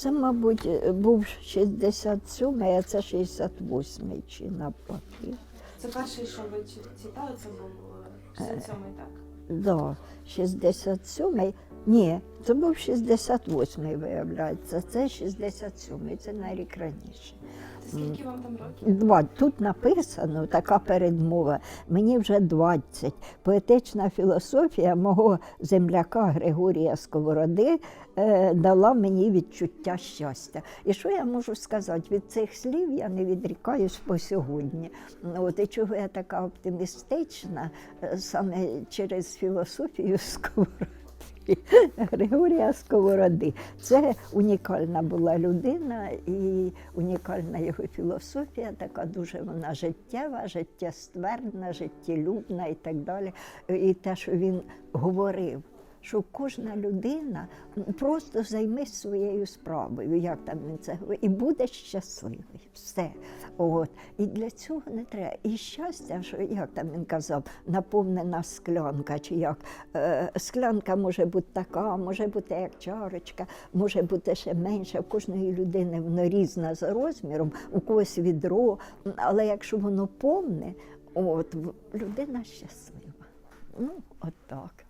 Це, мабуть, е, був 67-й, а це 68-й чи навпаки. Це перший, що ви читали, це був е, 67-й, так? Да, 67-й. Ні, це був 68-й, виявляється. Це 67-й, це на рік раніше. Скільки вам там років? Два. Тут написано така передмова. Мені вже 20. Поетична філософія мого земляка Григорія Сковороди е, дала мені відчуття щастя. І що я можу сказати? Від цих слів я не відрікаюсь по сьогодні. От і чого я така оптимістична е, саме через філософію Сковороди. Григорія Сковороди. Це унікальна була людина і унікальна його філософія, така дуже вона життєва, життєствердна, життєлюбна і так далі. І те, що він говорив. Що кожна людина просто займись своєю справою, як там він це говорить, і буде щасливий. Все. От. І для цього не треба. І щастя, що як там він казав, наповнена склянка, чи як е, склянка може бути така, може бути як чарочка, може бути ще менша. В кожної людини воно різне за розміром, у когось відро. Але якщо воно повне, от людина щаслива. Ну, от так.